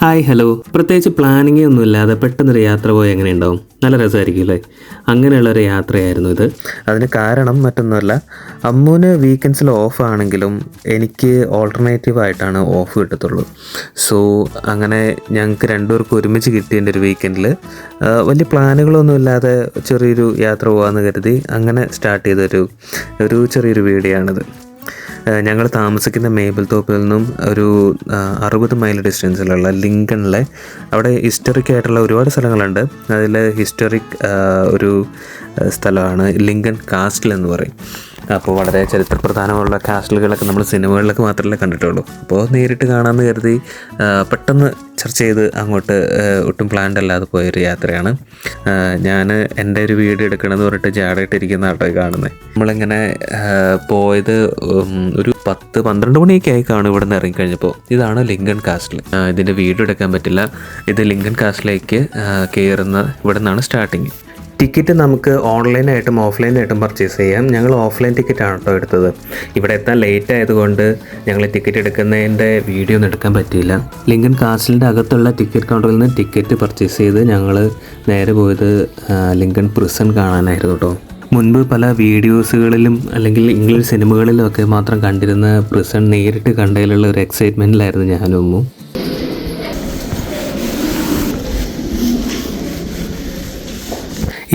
Hi hello. പ്രത്യേകിച്ച് planning ഒന്നും ഇല്ലാതെ പെട്ടെന്നൊരു യാത്ര പോയി എങ്ങനെ ഉണ്ടാവും? നല്ല രസമായിരിക്കും അല്ലേ? അങ്ങനെയുള്ളൊരു യാത്രയായിരുന്നു ഇത്. അതിന് കാരണം മറ്റൊന്നുമല്ല. അമ്മൂന് വീക്കെൻഡ്സിൽ ഓഫ് ആണെങ്കിലും എനിക്ക് ഓൾട്ടർനേറ്റീവ് ആയിട്ടാണ് ഓഫ് കിട്ടത്തുള്ളൂ. സോ അങ്ങനെ ഞങ്ങൾക്ക് രണ്ടുപേർക്കും ഒരുമിച്ച് കിട്ടിയതിന്റെ ഒരു വീക്കെൻഡിൽ വലിയ പ്ലാനുകളൊന്നും ഇല്ലാതെ ചെറിയൊരു യാത്ര പോകാമെന്ന് കരുതി അങ്ങനെ സ്റ്റാർട്ട് ചെയ്തൊരു ഒരു ചെറിയൊരു വീഡിയോ ആണിത് ഞങ്ങൾ താമസിക്കുന്ന മേബിൾ തോപ്പിൽ നിന്നും ഒരു അറുപത് മൈൽ ഡിസ്റ്റൻസിലുള്ള ലിങ്കണിലെ അവിടെ ഹിസ്റ്ററിക് ആയിട്ടുള്ള ഒരുപാട് സ്ഥലങ്ങളുണ്ട്. അതിൽ ഹിസ്റ്ററിക് ഒരു സ്ഥലമാണ് ലിങ്കൺ കാസ്റ്റിൽ എന്ന് പറയും. അപ്പോൾ വളരെ ചരിത്ര പ്രധാനമുള്ള കാസ്റ്റലുകളൊക്കെ നമ്മൾ സിനിമകളിലൊക്കെ മാത്രമല്ലേ കണ്ടിട്ടുള്ളൂ. അപ്പോൾ നേരിട്ട് കാണാമെന്ന് കരുതി പെട്ടെന്ന് ചർച്ച ചെയ്ത് അങ്ങോട്ട് ഒട്ടും പ്ലാൻഡ് അല്ലാതെ പോയൊരു യാത്രയാണ്. ഞാൻ എന്റെ ഒരു വീഡിയോ എടുക്കണമെന്ന് പറഞ്ഞിട്ട് ജാടായിട്ടിരിക്കുന്ന ആട്ടോ കാണുന്നത് നമ്മളിങ്ങനെ പോയത് ഒരു പത്ത് പന്ത്രണ്ട് മണിയൊക്കെ ആയി കാണും ഇവിടെ നിന്ന് ഇറങ്ങിക്കഴിഞ്ഞപ്പോൾ. ഇതാണ് ലിങ്കൺ കാസ്റ്റിൽ. ഇതിന്റെ വീഡിയോ എടുക്കാൻ പറ്റില്ല. ഇത് ലിങ്കൺ കാസ്റ്റിലേക്ക് കയറുന്ന ഇവിടെ നിന്നാണ് സ്റ്റാർട്ടിങ് ടിക്കറ്റ് നമുക്ക് ഓൺലൈനായിട്ടും ഓഫ്ലൈനായിട്ടും പർച്ചേസ് ചെയ്യാം. ഞങ്ങൾ ഓഫ്ലൈൻ ടിക്കറ്റാണ് കേട്ടോ എടുത്തത്. ഇവിടെ എത്താൻ ലേറ്റ് ആയതുകൊണ്ട് ഞങ്ങൾ ടിക്കറ്റ് എടുക്കുന്നതിന്റെ വീഡിയോ ഒന്നും എടുക്കാൻ പറ്റിയില്ല. ലിങ്കൻ കാസിലിന്റെ അകത്തുള്ള ടിക്കറ്റ് കൗണ്ടറിൽ നിന്ന് ടിക്കറ്റ് പർച്ചേസ് ചെയ്ത് ഞങ്ങൾ നേരെ പോയത് ലിങ്കൻ പ്രിസൺ കാണാനായിരുന്നു കേട്ടോ മുൻപ് പല വീഡിയോസുകളിലും അല്ലെങ്കിൽ ഇംഗ്ലീഷ് സിനിമകളിലും ഒക്കെ മാത്രം കണ്ടിരുന്ന പ്രിസൺ നേരിട്ട് കണ്ടതിലുള്ള ഒരു എക്സൈറ്റ്മെന്റിലായിരുന്നു ഞാനും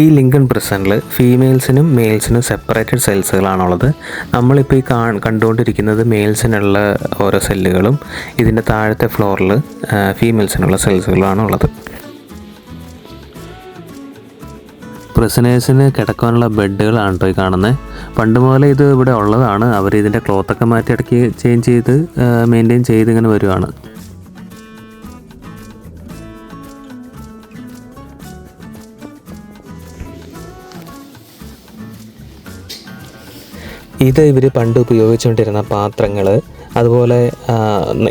ഈ ലിങ്കൺ പ്രസനിൽ ഫീമെയിൽസിനും മെയിൽസിനും സെപ്പറേറ്റഡ് സെൽസുകളാണുള്ളത്. നമ്മളിപ്പോൾ ഈ കാ കണ്ടുകൊണ്ടിരിക്കുന്നത് മെയിൽസിനുള്ള ഓരോ സെല്ലുകളും ഇതിന്റെ താഴത്തെ ഫ്ലോറിൽ ഫീമെയിൽസിനുള്ള സെൽസുകളാണ് ഉള്ളത് പ്രിസനേഴ്സിന് കിടക്കാനുള്ള ബെഡുകളാണ് കേട്ടോ ഈ കാണുന്നത്. പണ്ട് മുതലേ ഇത് ഇവിടെ ഉള്ളതാണ്. അവർ ഇതിന്റെ ക്ലോത്തൊക്കെ മാറ്റി ഇടയ്ക്ക് ചേഞ്ച് ചെയ്ത് മെയിന്റെയിൻ ചെയ്ത് ഇങ്ങനെ വരുവാണ്. ഇത് ഇവർ പണ്ട് ഉപയോഗിച്ചുകൊണ്ടിരുന്ന പാത്രങ്ങൾ അതുപോലെ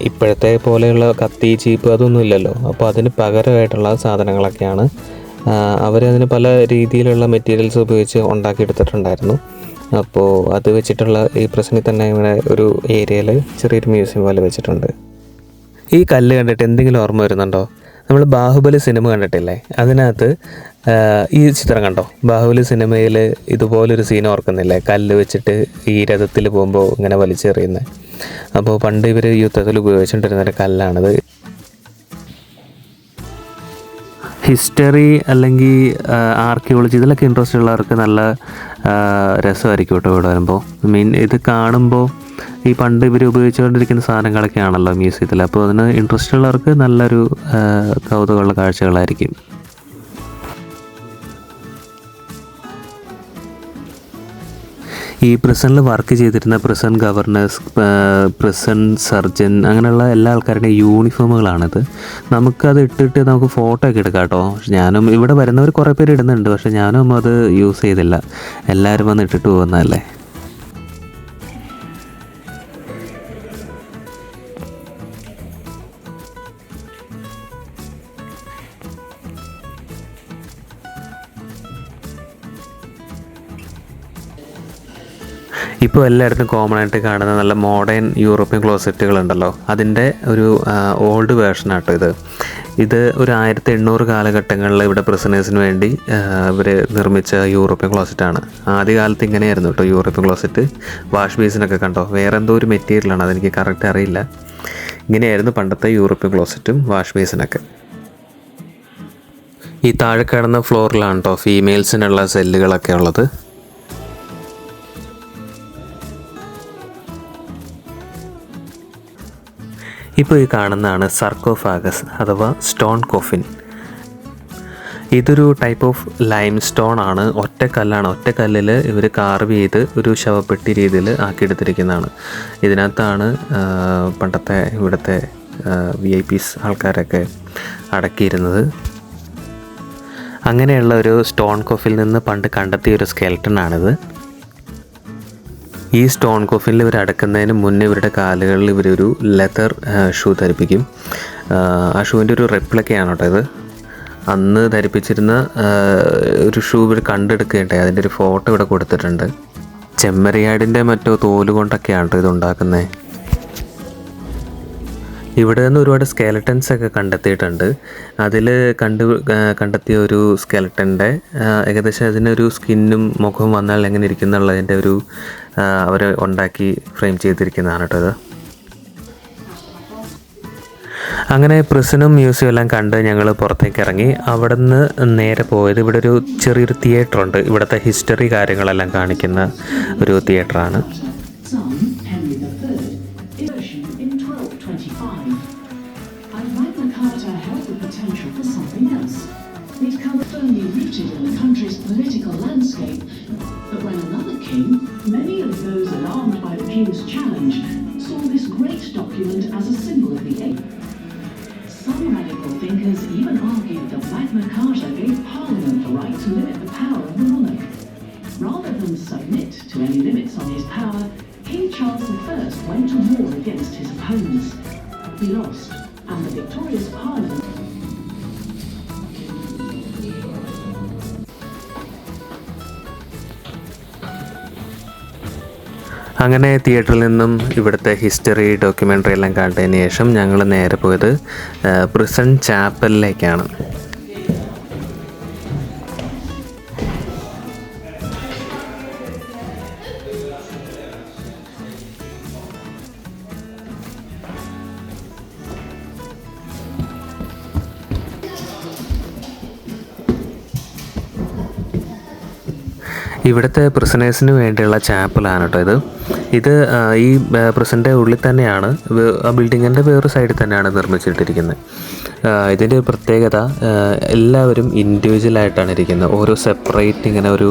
ഇപ്പോഴത്തെ പോലെയുള്ള കത്തി ചീപ്പ് അതൊന്നും ഇല്ലല്ലോ. അപ്പോൾ അതിന് പകരമായിട്ടുള്ള സാധനങ്ങളൊക്കെയാണ് അവരതിന് പല രീതിയിലുള്ള മെറ്റീരിയൽസ് ഉപയോഗിച്ച് ഉണ്ടാക്കിയെടുത്തിട്ടുണ്ടായിരുന്നു. അപ്പോൾ അത് വെച്ചിട്ടുള്ള ഈ പ്രശ്നത്തിൽ തന്നെ ഇങ്ങനെ ഒരു ഏരിയയിൽ ചെറിയൊരു മ്യൂസിയം പോലെ വെച്ചിട്ടുണ്ട്. ഈ കല്ല് കണ്ടിട്ട് എന്തെങ്കിലും ഓർമ്മ വരുന്നുണ്ടോ? നമ്മൾ ബാഹുബലി സിനിമ കണ്ടിട്ടില്ലേ? അതിനകത്ത് ഈ ചിത്രം കണ്ടോ? ബാഹുബലി സിനിമയിൽ ഇതുപോലൊരു സീൻ ഓർക്കുന്നില്ലേ? കല്ല് വെച്ചിട്ട് ഈ രഥത്തിൽ പോകുമ്പോൾ ഇങ്ങനെ വലിച്ചെറിയുന്നത് അപ്പോൾ പണ്ട് ഇവർ യുദ്ധത്തിൽ ഉപയോഗിച്ചുകൊണ്ടിരുന്ന ഒരു കല്ലാണിത്. ഹിസ്റ്ററി അല്ലെങ്കിൽ ആർക്കിയോളജി ഇതിലൊക്കെ ഇൻട്രസ്റ്റ് ഉള്ളവർക്ക് നല്ല രസമായിരിക്കും കേട്ടോ ഇവിടെ വരുമ്പോൾ മീൻ ഇത് കാണുമ്പോൾ ഈ പണ്ട് ഇവർ ഉപയോഗിച്ചുകൊണ്ടിരിക്കുന്ന സാധനങ്ങളൊക്കെ ആണല്ലോ മ്യൂസിയത്തിൽ അപ്പോൾ അതിന് ഇൻട്രസ്റ്റ് ഉള്ളവർക്ക് നല്ലൊരു കൗതുകമുള്ള കാഴ്ചകളായിരിക്കും. ഈ പ്രിസണിൽ വർക്ക് ചെയ്തിരുന്ന പ്രിസൺ ഗവർണേഴ്സ് പ്രിസൺ സർജൻ അങ്ങനെയുള്ള എല്ലാ ആൾക്കാരുടെയും യൂണിഫോമുകളാണിത് നമുക്കത് ഇട്ടിട്ട് നമുക്ക് ഫോട്ടോ ഒക്കെ എടുക്കാം കേട്ടോ. ഞാനും ഇവിടെ വരുന്നവർ കുറേ പേര് ഇടുന്നുണ്ട് പക്ഷെ ഞാനും അത് യൂസ് ചെയ്തില്ല. എല്ലാവരും വന്ന് ഇട്ടിട്ട് പോകുന്നതല്ലേ? ഇപ്പോൾ എല്ലായിടത്തും കോമൺ ആയിട്ട് കാണുന്ന നല്ല മോഡേൺ യൂറോപ്യൻ ക്ലോസറ്റുകളുണ്ടല്ലോ അതിന്റെ ഒരു ഓൾഡ് വേർഷൻ ആട്ടോ ഇത്. ഇത് ഒരു ആയിരത്തി എണ്ണൂറ് കാലഘട്ടങ്ങളിൽ ഇവിടെ പ്രിസണേഴ്സിന് വേണ്ടി ഇവർ നിർമ്മിച്ച യൂറോപ്യൻ ക്ലോസറ്റാണ് ആദ്യകാലത്ത് ഇങ്ങനെയായിരുന്നു കേട്ടോ യൂറോപ്യൻ ക്ലോസറ്റ് വാഷ് ബേസിനൊക്കെ കണ്ടോ? വേറെ എന്തോ ഒരു മെറ്റീരിയലാണ് അതെനിക്ക് കറക്റ്റ് അറിയില്ല. ഇങ്ങനെയായിരുന്നു പണ്ടത്തെ യൂറോപ്യൻ ക്ലോസറ്റും വാഷ് ബേസിനൊക്കെ. ഈ താഴെ കിടന്ന ഫ്ലോറിലാണ് കേട്ടോ ഫീമെയിൽസിനുള്ള സെല്ലുകളൊക്കെ ഉള്ളത്. ഇപ്പോൾ ഈ കാണുന്നതാണ് സർക്കോഫാഗസ് അഥവാ സ്റ്റോൺ കോഫിൻ ഇതൊരു ടൈപ്പ് ഓഫ് ലൈം സ്റ്റോൺ ആണ് ഒറ്റക്കല്ലാണ് ഒറ്റക്കല്ലിൽ ഇവർ കാർവ് ചെയ്ത് ഒരു ശവപ്പെട്ടി രീതിയിൽ ആക്കിയെടുത്തിരിക്കുന്നതാണ്. ഇതിനകത്താണ് പണ്ടത്തെ ഇവിടുത്തെ വി ഐ പീസ് ആൾക്കാരൊക്കെ അടക്കിയിരുന്നത്. അങ്ങനെയുള്ള ഒരു സ്റ്റോൺ കോഫിൽ നിന്ന് പണ്ട് കണ്ടെത്തിയ ഒരു സ്കെൽട്ടൺ ആണിത്. ഈ സ്റ്റോൺ കോഫിനിൽ ഇവർ അടക്കുന്നതിന് മുന്നേ ഇവരുടെ കാലുകളിൽ ഇവരൊരു ലെതർ ഷൂ ധരിപ്പിക്കും. ആ, ഷൂവിന്റെ ഒരു റെപ്ലിക്കയാണ് കേട്ടോ ഇത്. അന്ന് ധരിപ്പിച്ചിരുന്ന ഒരു ഷൂ ഇവർ കണ്ടെടുക്കുകയുണ്ടായി. അതിന്റെ ഒരു ഫോട്ടോ ഇവിടെ കൊടുത്തിട്ടുണ്ട്. ചെമ്മരിയാടിന്റെ മറ്റോ തോൽ കൊണ്ടൊക്കെയാണ് ഇത് ഉണ്ടാക്കുന്നത്. ഇവിടെ നിന്ന് ഒരുപാട് സ്കെലട്ടൻസ് ഒക്കെ കണ്ടെത്തിയിട്ടുണ്ട്. അതിൽ കണ്ടു കണ്ടെത്തിയ ഒരു സ്കെലട്ടന്റെ ഏകദേശം അതിനൊരു സ്കിന്നും മുഖവും വന്നാൽ എങ്ങനെ ഇരിക്കും എന്നുള്ളതിന്റെ ഒരു അവർ ഉണ്ടാക്കി ഫ്രെയിം ചെയ്തിരിക്കുന്നതാണ് കേട്ടോ അങ്ങനെ പ്രിസനും മ്യൂസിയം എല്ലാം കണ്ട് ഞങ്ങൾ പുറത്തേക്ക് ഇറങ്ങി. അവിടെ നിന്ന് നേരെ പോയത് ഇവിടെ ഒരു ചെറിയൊരു തിയേറ്ററുണ്ട് ഇവിടുത്തെ ഹിസ്റ്ററി കാര്യങ്ങളെല്ലാം കാണിക്കുന്ന ഒരു തിയേറ്ററാണ് as a symbol of the age. Some radical thinkers even argued that Magna Carta gave Parliament the right to the the അങ്ങനെ തിയേറ്ററിൽ നിന്നും ഇവിടുത്തെ ഹിസ്റ്ററി ഡോക്യുമെന്ററി എല്ലാം കണ്ടതിന് ശേഷം ഞങ്ങൾ നേരെ പോയത് പ്രിസൺ ചാപ്പലിലേക്കാണ് ഇവിടുത്തെ പ്രിസണേഴ്സിന് വേണ്ടിയുള്ള ചാപ്പലാണ് കേട്ടോ ഇത്. ഇത് ഈ പ്രിസന്റെ ഉള്ളിൽ തന്നെയാണ് ആ ബിൽഡിങ്ങിന്റെ വേറൊരു സൈഡിൽ തന്നെയാണ് നിർമ്മിച്ചിട്ടിരിക്കുന്നത്. ഇതിന്റെ ഒരു പ്രത്യേകത എല്ലാവരും ഇൻഡിവിജ്വലായിട്ടാണ് ഇരിക്കുന്നത്. ഓരോ സെപ്പറേറ്റ് ഇങ്ങനെ ഒരു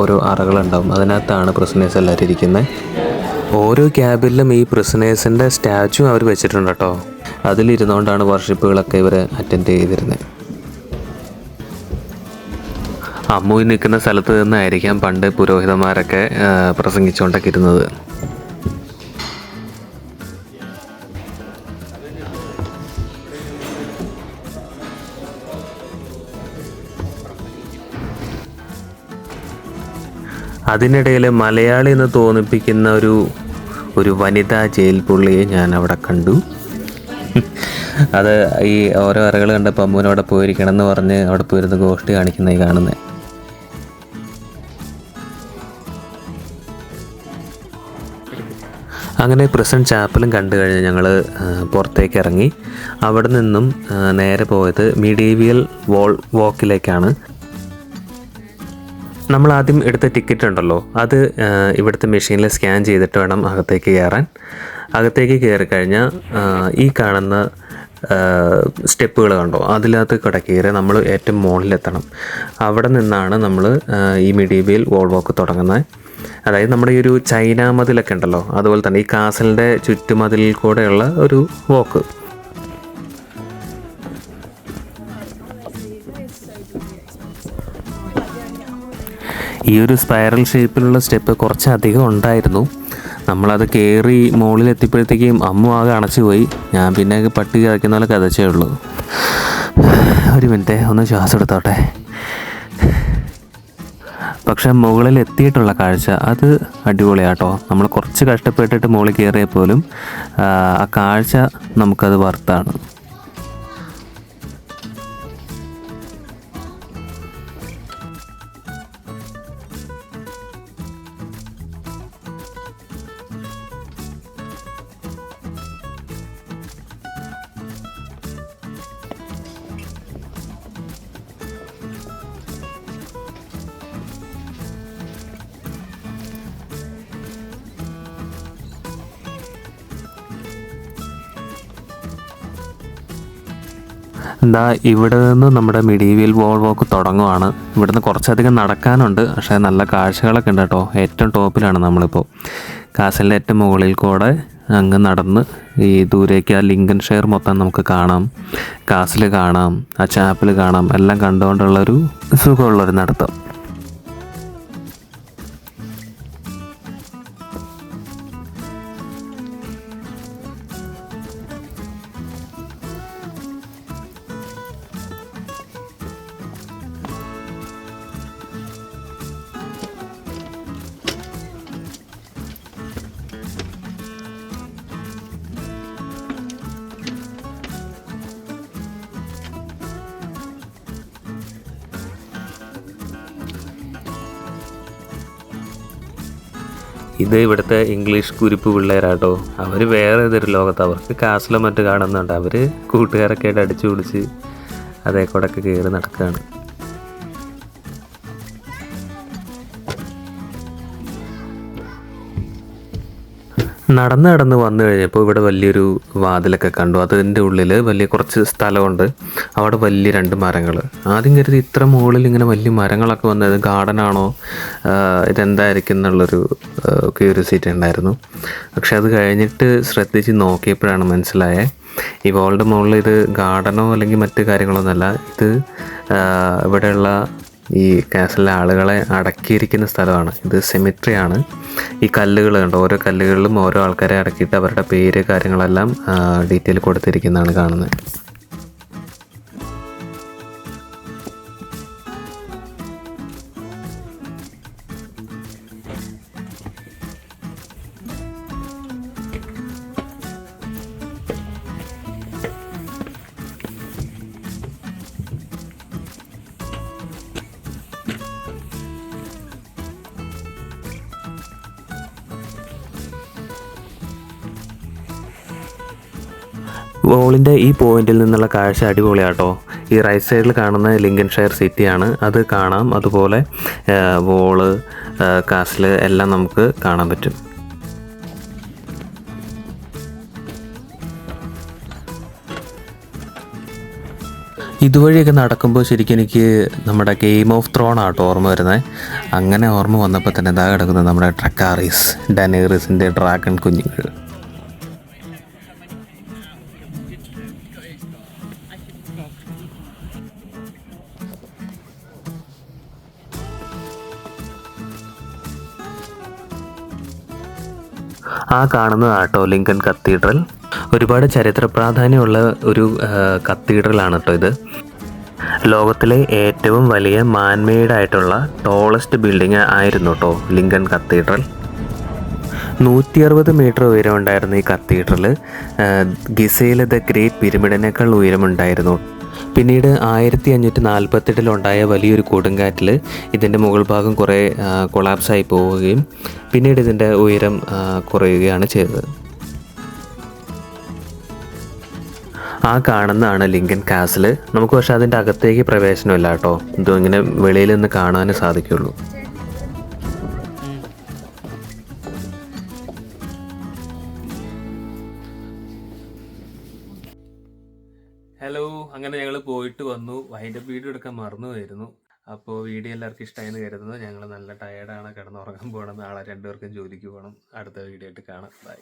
ഓരോ അറകളുണ്ടാവും. അതിനകത്താണ് പ്രിസണേഴ്സ് എല്ലാവരും ഇരിക്കുന്നത്. ഓരോ ക്യാബിലും ഈ പ്രിസണേഴ്സിന്റെ സ്റ്റാച്ചു അവർ വെച്ചിട്ടുണ്ട് കേട്ടോ അതിലിരുന്നുകൊണ്ടാണ് വർഷിപ്പുകളൊക്കെ ഇവർ അറ്റൻഡ് ചെയ്തിരുന്നത്. അമ്മു നിൽക്കുന്ന സ്ഥലത്ത് നിന്നായിരിക്കാം പണ്ട് പുരോഹിതന്മാരൊക്കെ പ്രസംഗിച്ചുകൊണ്ടൊക്കെ ഇരുന്നത് അതിനിടയിൽ മലയാളി എന്ന് തോന്നിപ്പിക്കുന്ന ഒരു ഒരു വനിതാ ജയിൽ പുള്ളിയെ ഞാൻ അവിടെ കണ്ടു. അത് ഈ ഓരോ അറകൾ കണ്ടപ്പോൾ അമ്മുവിനവിടെ പോയിരിക്കണം എന്ന് പറഞ്ഞ് അവിടെ പോയിരുന്ന് ഗോഷ്ടി കാണിക്കുന്നതായി കാണുന്നത് അങ്ങനെ പ്രസന്റ് ചാപ്പലും കണ്ടു കഴിഞ്ഞ് ഞങ്ങൾ പുറത്തേക്ക് ഇറങ്ങി അവിടെ നിന്നും നേരെ പോയത് മീഡീവിയൽ വോൾ വോക്കിലേക്കാണ് നമ്മൾ ആദ്യം എടുത്ത ടിക്കറ്റ് ഉണ്ടല്ലോ അത് ഇവിടുത്തെ മെഷീനിൽ സ്കാൻ ചെയ്തിട്ട് വേണം അകത്തേക്ക് കയറാൻ. അകത്തേക്ക് കയറി കഴിഞ്ഞാൽ ഈ കാണുന്ന സ്റ്റെപ്പുകൾ കണ്ടോ? അതിനകത്ത് കൂടെ കയറി നമ്മൾ ഏറ്റവും മുകളിലെത്തണം. അവിടെ നിന്നാണ് നമ്മൾ ഈ മിഡീബിയിൽ വോൾ വോക്ക് തുടങ്ങുന്നത്. അതായത് നമ്മുടെ ഈ ഒരു ചൈന മതിലൊക്കെ ഉണ്ടല്ലോ അതുപോലെ തന്നെ ഈ കാസലിന്റെ ചുറ്റുമതിലിൽ കൂടെയുള്ള ഒരു വോക്ക് ഈ ഒരു സ്പൈറൽ ഷേപ്പിലുള്ള സ്റ്റെപ്പ് കുറച്ചധികം ഉണ്ടായിരുന്നു. നമ്മളത് കയറി മുകളിൽ എത്തിയപ്പോഴത്തേക്കും അമ്മ ആകെ അണച്ചു പോയി. ഞാൻ പിന്നെ പട്ടി കിടക്കുന്ന പോലെ കതച്ചേ ഉള്ളൂ. ഒരു മിനിറ്റ് ഒന്ന് ശ്വാസം എടുത്തോട്ടെ. പക്ഷെ മുകളിൽ എത്തിയിട്ടുള്ള കാഴ്ച അത് അടിപൊളിയാട്ടോ. നമ്മൾ കുറച്ച് കഷ്ടപ്പെട്ടിട്ട് മുകളിൽ കയറിയ പോലും ആ കാഴ്ച നമുക്കത് വർത്താണ് എന്താ ഇവിടെ നിന്ന് നമ്മുടെ മിഡീവിയൽ വോൾ വാക്ക് തുടങ്ങുവാണ്. ഇവിടുന്ന് കുറച്ചധികം നടക്കാനുണ്ട്. പക്ഷേ നല്ല കാഴ്ചകളൊക്കെ ഉണ്ട് കേട്ടോ. ഏറ്റവും ടോപ്പിലാണ് നമ്മളിപ്പോൾ കാസലിന്റെ ഏറ്റവും മുകളിൽ കൂടെ അങ്ങ് നടന്ന് ഈ ദൂരേക്ക് ആ ലിങ്കൻ ഷെയർ മൊത്തം നമുക്ക് കാണാം. കാസിൽ കാണാം ആ ചാപ്പിൽ കാണാം. എല്ലാം കണ്ടുകൊണ്ടുള്ളൊരു സുഖമുള്ളൊരു നടത്തം. ഇത് ഇവിടുത്തെ ഇംഗ്ലീഷ് കുരിപ്പ് പിള്ളേരാട്ടോ. അവർ വേറെ ഏതൊരു ലോകത്ത് അവർക്ക് കാസിലും മറ്റു കാണുന്നുണ്ട്. അവർ കൂട്ടുകാരൊക്കെ ആയിട്ട് അടിച്ചു പിടിച്ച് ഒക്കെ കയറി നടക്കുകയാണ് നടന്ന് നടന്ന് വന്നു കഴിഞ്ഞപ്പോൾ ഇവിടെ വലിയൊരു വാതിലൊക്കെ കണ്ടു. അതിന്റെ ഉള്ളിൽ വലിയ കുറച്ച് സ്ഥലമുണ്ട്. അവിടെ വലിയ രണ്ട് മരങ്ങൾ ആദ്യം കരുതി ഇത്ര മുകളിൽ ഇങ്ങനെ വലിയ മരങ്ങളൊക്കെ വന്നത് ഗാർഡനാണോ ഇതെന്തായിരിക്കും എന്നുള്ളൊരു ക്യൂരിയോസിറ്റി ഉണ്ടായിരുന്നു. പക്ഷെ അത് കഴിഞ്ഞിട്ട് ശ്രദ്ധിച്ച് നോക്കിയപ്പോഴാണ് മനസ്സിലായത് ഈ വോളിന്റെ മുകളിൽ ഇത് ഗാർഡനോ അല്ലെങ്കിൽ മറ്റു കാര്യങ്ങളൊന്നുമല്ല ഇത് ഇവിടെയുള്ള ഈ കാസലിലെ ആളുകളെ അടക്കിയിരിക്കുന്ന സ്ഥലമാണ്. ഇത് സെമിട്രി ആണ് ഈ കല്ലുകൾ കണ്ടോ? ഓരോ കല്ലുകളിലും ഓരോ ആൾക്കാരെ അടക്കിയിട്ട് അവരുടെ പേര് കാര്യങ്ങളെല്ലാം ഡീറ്റെയിൽ കൊടുത്തിരിക്കുന്നതാണ് കാണുന്നത്. വോളിന്റെ ഈ പോയിന്റിൽ നിന്നുള്ള കാഴ്ച അടിപൊളിയാട്ടോ. ഈ റൈറ്റ് സൈഡിൽ കാണുന്ന ലിങ്കൻ ഷെയർ സിറ്റിയാണ്. അത് കാണാം. അതുപോലെ ബോൾ കാസിൽ എല്ലാം നമുക്ക് കാണാൻ പറ്റും. ഇതുവഴിയൊക്കെ നടക്കുമ്പോൾ ശരിക്കും എനിക്ക് നമ്മുടെ ഗെയിം ഓഫ് ത്രോൺ ആട്ടോ ഓർമ്മ വരുന്നത് അങ്ങനെ ഓർമ്മ വന്നപ്പോൾ തന്നെ ഇതാ കിടക്കുന്നത് നമ്മുടെ ട്രക്കാറീസ് ഡനേറീസിന്റെ ഡ്രാഗൺ കുഞ്ഞുങ്ങൾ. ആ കാണുന്നതാണ് കേട്ടോ ലിങ്കൻ കത്തീഡ്രൽ. ഒരുപാട് ചരിത്ര പ്രാധാന്യമുള്ള ഒരു കത്തീഡ്രലാണ് കേട്ടോ ഇത്. ലോകത്തിലെ ഏറ്റവും വലിയ മാൻമെയ്ഡായിട്ടുള്ള ടോളസ്റ്റ് ബിൽഡിംഗ് ആയിരുന്നു കേട്ടോ ലിങ്കൻ കത്തീഡ്രൽ. നൂറ്റി അറുപത് മീറ്റർ ഉയരം ഉണ്ടായിരുന്ന ഈ കത്തീഡ്രൽ ഗിസയിലെ ദ ഗ്രേറ്റ് പിരമിഡിനേക്കാൾ ഉയരമുണ്ടായിരുന്നു പിന്നീട് ആയിരത്തി അഞ്ഞൂറ്റി നാൽപ്പത്തെട്ടിലുണ്ടായ വലിയൊരു കൊടുങ്കാറ്റിൽ ഇതിന്റെ മുകൾ ഭാഗം കുറേ കൊളാപ്സായി പോവുകയും പിന്നീട് ഇതിന്റെ ഉയരം കുറയുകയാണ് ചെയ്തത്. ആ കാണുന്നതാണ് ലിങ്കൻ കാസിൽ നമുക്ക് പക്ഷേ അതിന്റെ അകത്തേക്ക് പ്രവേശനമില്ല കേട്ടോ. ഇതും ഇങ്ങനെ വെളിയിൽ നിന്ന് കാണാനേ സാധിക്കുള്ളൂ. അങ്ങനെ ഞങ്ങൾ പോയിട്ട് വന്നു. അതിന്റെ വീഡിയോ എടുക്കാൻ മറന്നുപോയിരുന്നു അപ്പോൾ വീഡിയോ എല്ലാവർക്കും ഇഷ്ടമായെന്ന് കരുതുന്നു. ഞങ്ങൾ നല്ല ടയേർഡാണ് കിടന്നുറങ്ങാൻ പോകണം. നാളെ രണ്ടുപേർക്കും ജോലിക്ക് പോകണം. അടുത്ത വീഡിയോ ആയിട്ട് കാണാം. ബൈ